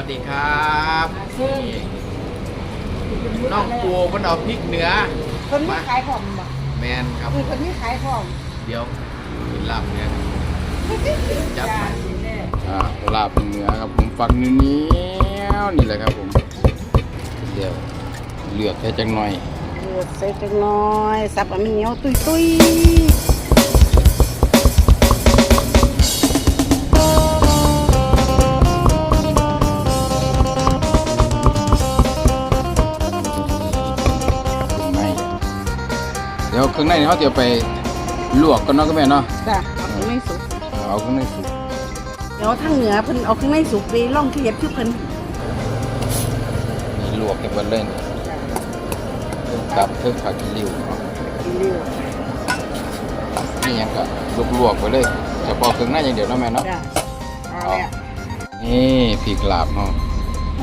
วัสดีครับนี่น้องปูเพิ่นเอาพริกเหนือคนไม่ขายของบ่แมนครับคือคนไม่ขายของเดี๋ยวกินลาบเหนือจัดไปอ่าลาบเหนือครับผมฟักเนี้ยวๆนี่แหละครับผมเดี๋ยวเลือกแค่จังหน่อยเออใส่จังน้อยสับให้มันเหนียวตุยตุย ดี๋ยวเครื่องในเขาเดี๋ยวไปลวกกันเนาะก็แม่เนาะจ้ะเอาข้างในสุกเอาเครื่องในสุกเดี๋ยวทางเหนือเพิ่นเอาข้างในสุกไปล่องเทียบคือเพิ่นนี่ลวกกันเบิดเลยนี่ตับเพิ่มผักกิ้วเร็วนี่ยังก็ลวกๆไปเลยเฉพาะเครื่องในอย่างเดียวเนาะแม่เนาะจ้ะเอาแล้วนี่พริกลาบเนาะ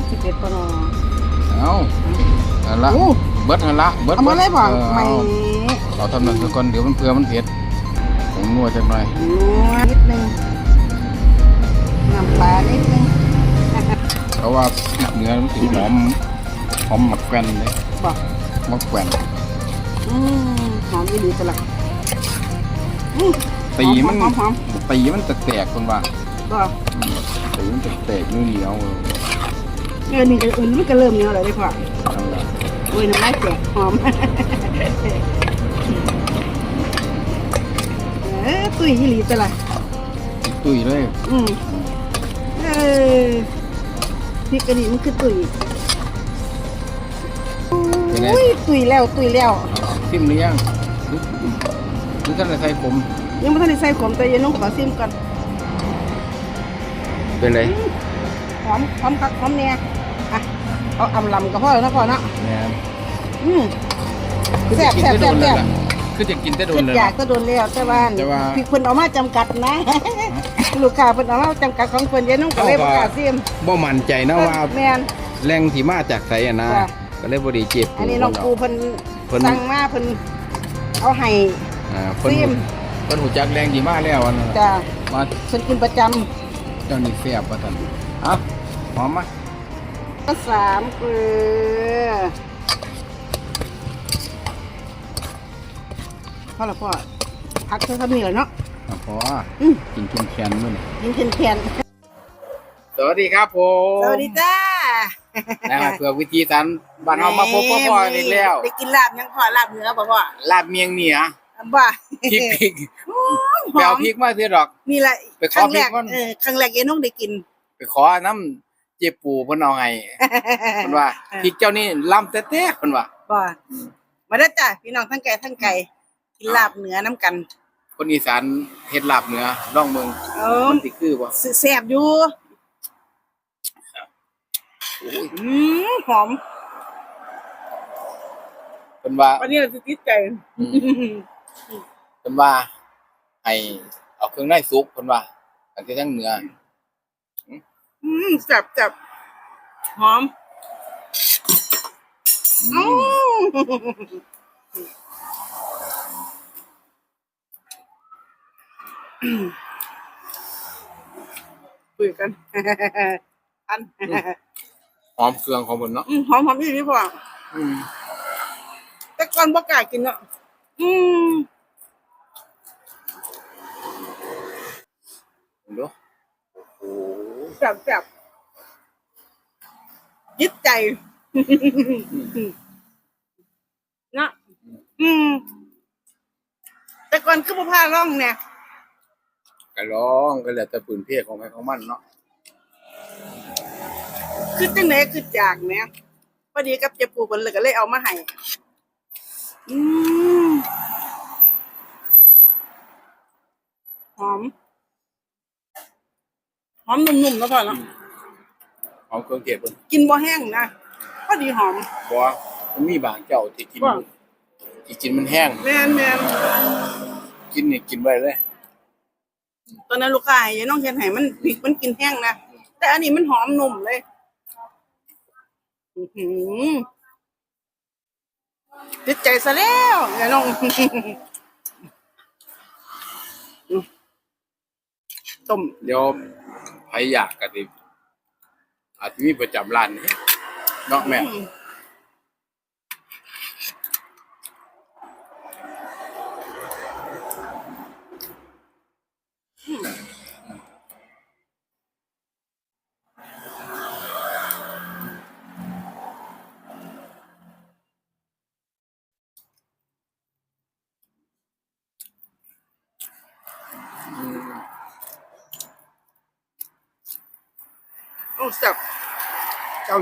สิเป็ดปะเนอ เอาเอาละโอ้ เบิดเอาละเบิดเอามาเลยบ่ออไม่ เอา เอาทำหนึ่งก่อนเดี๋ยวมันเพื่อมันเผ็ดผมนัวจังหน่อยนัวนิดนึงน้ำปลานิดนึงเพราะว่าเนื้อมันสิหอมหอมหมักแกวนเลยบ่หมักแกวนอืมหอมดีๆสลักอืมตีมันหอมหอมตีมันจะแตกคนว่าๆบ่อืมตีมันจะแตกเหนียวเออนี่ก็อื่นมันก็เริ่มเหนียวแล้วเด้พ่อๆเอาล่ะโอ้ยน้ำลายแตกหอม เออตุยยี่หลีตะละตุ้ยเลยอืมเออพริกกะหรี่มันคือตุยเป็นไงอุ้ยตุยแล้วตุยแล้ว ซิมหรือยังหรือหรือท่านจะใส่ผมยังไม่ทันได้ใส่ขมแต่อยังน้องขอซิมก่อนเป็นไรหอมหอมคักหอมเนี่ยอะเอาอำลำก็พอแล้วนะพ่อเนาะเนี่ยอืมแซ่บแซ่บแซ่บแซ่บ คือจะกินแต่โดขึ้นนเลย อยาล่ะกก็โดนแล้วแต่ว่าแต่ว่าพริกเพิ่นเอามาจำกัดนะ ลูกค้าเพิ่นเอามาจำกัดของเพิ่นอยังน้องก็เลยประกล้าศซิมบ่มั่นใจนะว่าแม่น แรงที่มาจากไสอะนะจ้ะ ก็เลยบ่ได้เจ็บ อันนี้น้องปูเพิ่นเพิ่น สั่งมาเพิ่นเอาให้ อ่าเพิ่นซิม เพิ่นหูจักแรงที่มาแล้วอันนั้นจ้ะมาฉันกินประจำเจ้านี่แซ่บว่าท่านเอาหอมมาก็สามเกลือ พ่อละพ่อพักเท่าเท่านี้แหละเนาะอะพออืมกินเค็มแคนมื้อนี้กินเค็นสวัสดีครับผๆมสวัสดีจ้านะครับเพื่อวิธีสันบ้านเฮามาพบพ่อพ่ออีกแล้วได้กินลาบยังพ่อลาบเนื้อบ่พ่อลาบเมียงเหนียบ่พริกพริกหไปอเอามพริกมาเสียดอกนี่แหละไปขคอรั้งแรกพริกก่อนเออครั้งแรกเอ็น้องได้กิน ไปขอน้ำเจ็บปูเพิ่นเอาให้เพิ่นว่าพริกเจ้านี่ล้ำแท้ๆเพิ่นว่าบ่มาได้อจ้ะพี่น้องทั้งไก่ทั้งไก่ กินลาบเนื้อน้ำกัน คนอีสานเฮ็ดลาบเหนือลองเมืองเออมันสิคือบ่แซ่บอยู่โอ้ยอืมหอมเพิ่นว่าวันนี้เราจะติดใจอืมเพิ่นว่า ให้เอาเครื่องในสุกเพิ่นว่าอันที่ทั้งเหนืออืมจับจับหอมอืม คุยกันอันหอมเครื่องของเพิ่นเนาะอืมหอมหอมอีกนี่พ่ออืมแต่ก่อนบ่กล้ากินเนาะอืมดูโอ้โหจับจับยึดใจเนาะอืมแต่ก่อนคือบ่พาร่องเนี่ย ก็ร้องก็แล้วแต่ปืนเพศของใครของมันเนาะคือจังไหนคือจากแหม่พอดีกับเจ็บปูเพิ่นเลยก็เลยเอามาให้อืมหอม หอมนุ่มๆแล้วพอเนาะหอมเครื่องเทศเพิ่นกินบ่แห้งนะพอดีหอม บ่ว่ามันมีบางเจ้าที่กินว่า ที่กินมันแห้ง แม่นแม่นกินนี่กินไว้เลย ตอนนั้นลูกค้าให้น้องเฮ็ดให้มันพริกมันกินแห้งนะ แต่อันนี้มันหอมนุ่มเลยอื้อหือติดใจซะแล้วอย่าน้องต้มเดี๋ยวไผอยากก็สิอาจจะมีประจำร้านนี่เนาะแม่ โอ้แซ่บจัง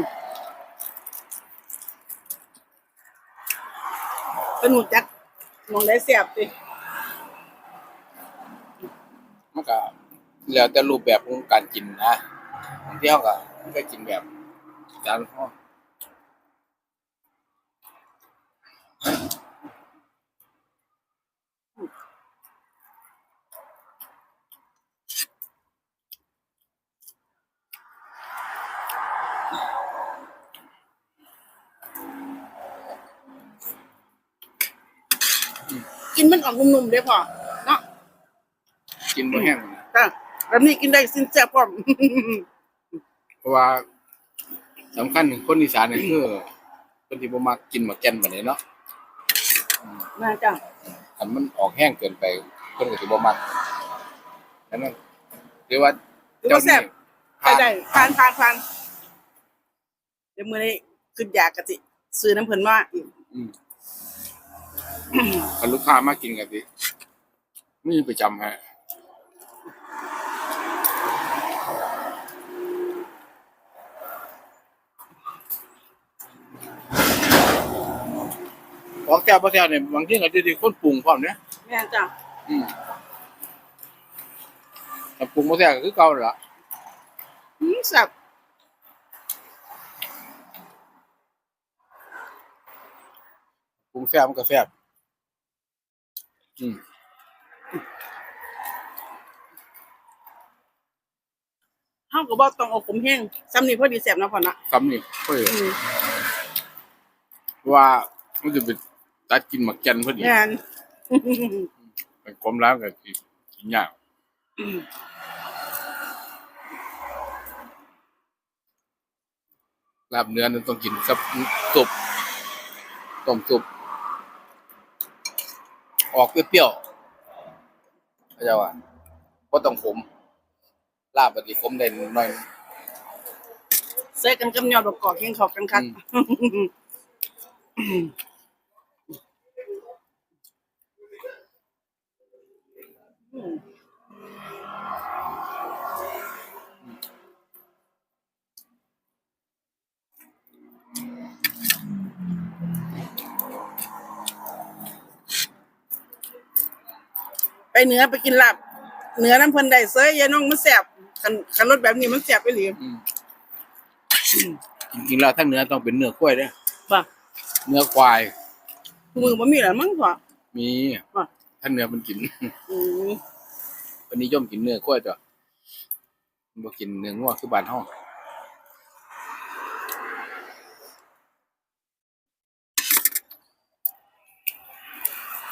เป็นหนูจักมองได้แซ่บดิมันก็แล้วแต่รูปแบบของการกินนะบางทีเขาก็ก็กินแบบจานห้อ กินมันออกนุ่มๆเด้พอเนาะกินบ่แห้งจ้ะแบบนี้กินได้สินแซ่บพร้อม เพราะว่าสำคัญคนอีสานนี่คือคนที่บ่มักกินหมากแก่นปานใดเนาะมาจ้ะคันมันออกแห้งเกินไปเพิ่นก็สิบ่มักดังนั้นหรือว่าหรือว่าแซ่บผ่าได้นได้ทานทานทานเดี๋ยวมื้อนี้ขึ้นยากกะสิซื้อน้ำเพิ่นมาอีกอืม คันลูกค้ามากินกันสิมีประจำฮะออกแก้วบ่แซ่บเนี่ยบางทีก็สิคนปรุงพร้อมเนี่ยแม่นจ้ะอืมแต่ปรุงบ่แซ่บก็คือเก่านั่นล่ะอืมแซ่บปรุงแซ่บมันก็แซ่บ อืมเฮาก็บ่ต้องเอาขมแห้งซ้ำนี่พอดีแซ่บนะพ่อนะคำนี้เฮ้ยอืมว่ามันจะเป็นตัดกินหมักแกนพอดีแม่นเป็นความร้าวกับกินยากลาบเนื้อนั้นต้องกินกับซุปต้มซุป ออกเปรี้ยวๆเข้าใจว่าก็ต้องขมลาบปฏิขมได้หน่อยใส่กันกับยอดดอกกอกแห้งเข้ากันคัก ไปเหนือไปกินลาบเหนือน้ำเพิ่นได้เซยยายน้องมันแซ่บคันคันรสแบบนี้มันแซ่บไปหลีอืมจริงๆแล้วถ้าเนื้อต้องเป็นเนื้อกล้วยเด้อป่ะเนื้อควายมือบ่มีแล้วมั้งพ่อ มีป่ะ ถ้าเนื้อมันกิน อืมวันนี้ย่อมกินเนื้อกล้วยจ้ะมันบ่กินเนื้องัวคือบ้านเฮา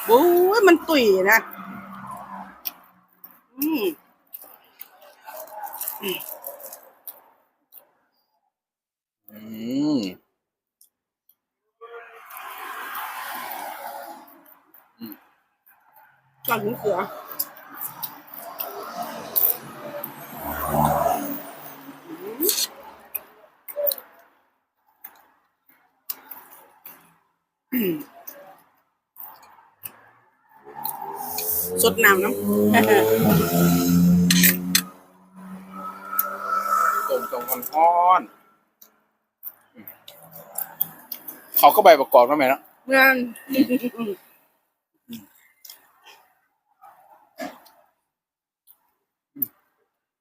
โอ้ยมันตุ๋ยนะ อืมอืมก่อนถึงเสือสดน้ำน้ำต้มตรงร้อนๆอืมเขาก็ใบประกอบแล้วไหมเนาะเมื่อน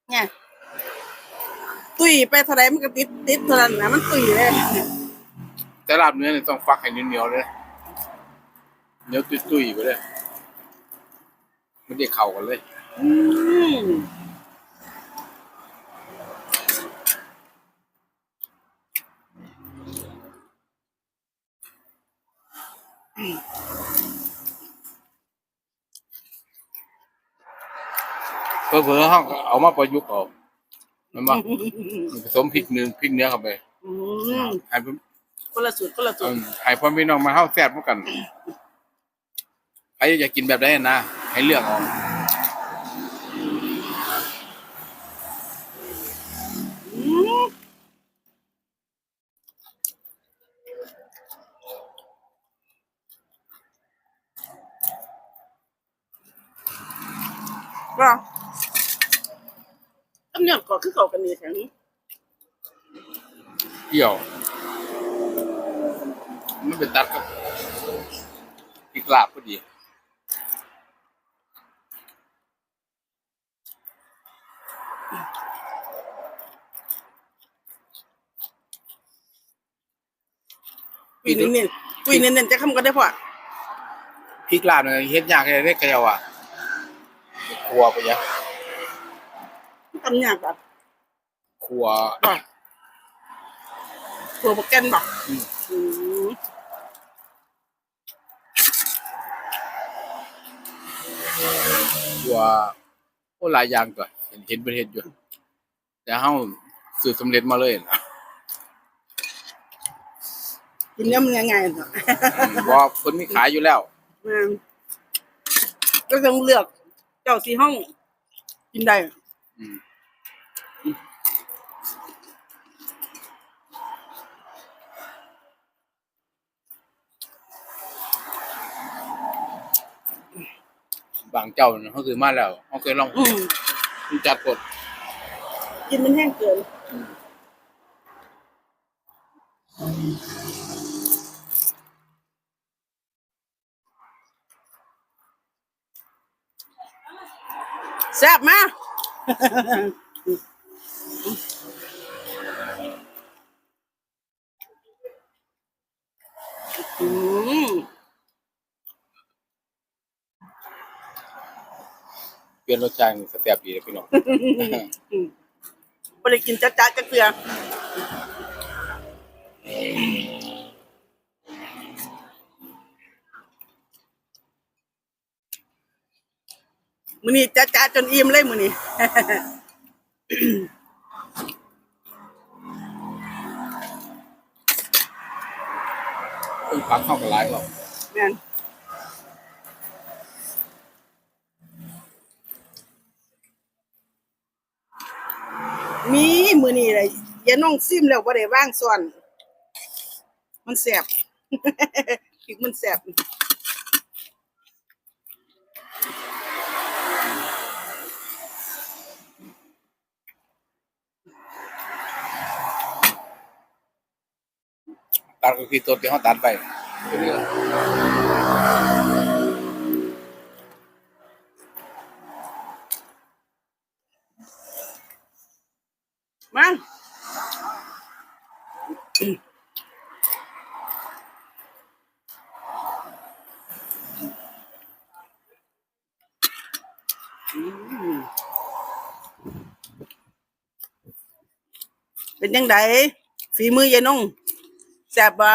เนี่ยตุยไปเท่าไรมันก็ติดติดเท่านั้นนะมันตุยเลยแต่ลาบเนื้อเนี่ยต้องฟักให้เหนียวๆเลยเหนียวตุ้ยๆไปเลย มันจะเข้ากันเลยอืม嗯เผลอๆเฮาก็เอามาประยุกต์เอามันบ่ผสมพริกหนึ่งพริกเนื้อเข้าไปอืมให้เพิ่นคนละสูตรคนละสูเอิ่ตรมให้พ่อพี่น้องมาเฮาแซ่บเหมือนกันใครอยากกินแบบใดนะ ให้เลือกเอาอืมก็อันเนี้ยก็คือเขากันนี่แข็งเปรี้ยว มันเป็นตัดกับพริกลาบพอดี คุยเน้นๆคุยเน้นๆจะคำก็ได้พอพริกลาบเนี่ยเฮ็ดยากเลยเด้เขยาอะครัวไปยังทำยากแบบครัวตัวโปรแกรมบอกอืมอืมครัวโอ้หลายอย่างก็เห็นเห็นประเทศอยู่แต่เฮาสูตรสำเร็จมาเลยนะ กินเนี่ยมันง่ายๆเนาะอืมเพราะคนมีขายอยู่แล้วอืมก็ต้องเลือกเจ้าสีห้อง กินได้อืมบางเจ้าน่ะเขาซื้อมาแล้วเขาเคยลองอืมจัดกดกินมันแห้งเกิน แซ่บมาอืมเปลี่ยนรสชาติสแซ่บดีเลยพี่น้อง ไม่ได้กินจ้าจ้าจะเกลือ มือนี้จ้าจ้าจนอิ่มเลยมือนี้เพิ่งพักเข้ากับร้านหรอกแม่นมีมือนี้เลยอย่าน้องซิมแล้วบ่ได้ว่างส่วน มันแสบพริกมันแสบ ตัดก็คือตัวที่เขาตัดไปตัวนี้มาอืมเป็นยังไงฝีมือยายน้อง แซ่บบ่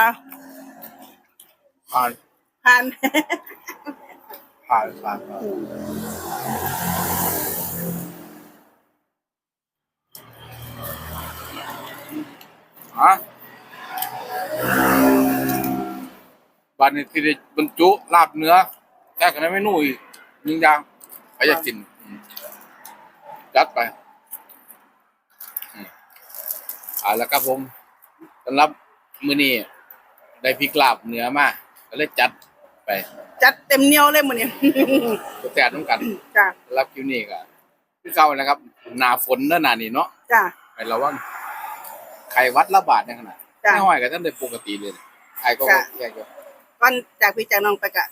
ผ่านผ่าน ผ่านผ่านผ่านฮะบ้านนี้ที่ได้บรรจุลาบเนื้อแค่กันในเมนูอีกหนึ่งอย่างใครอยากกินอืมจัดไปอืมอ่าแล้วครับผมสำหรับ มื้อนี้ได้พริกลาบเนื้อมาก็เลยจัดไปจัดเต็มเหนียวเลยมื้อนี้ ก็แต่ต้องกันจ้าสำหรับคลิปนี้ก็คือเก่านะครับ หน้าฝนเด้อหน้านี้เนาะจ้าให้ระวังไข้หวัดระบาดในขนาดจ้ะไม่ห้อยก็ท่านได้ปกติเลยไอ้ก็จ้ะ แย่ก็ก่อนจากพี่จากน้องไปกะ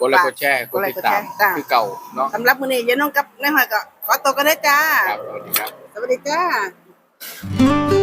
กดไลค์กดแชร์กดติดตามกดไลค์กดแชร์จ้ะ คือเก่าเนาะสำหรับมื้อนี้ยายน้องกับนายหอยก็ขอตัวกันเด้อจ้า ครับสวัสดีครับ สวัสดีจ้า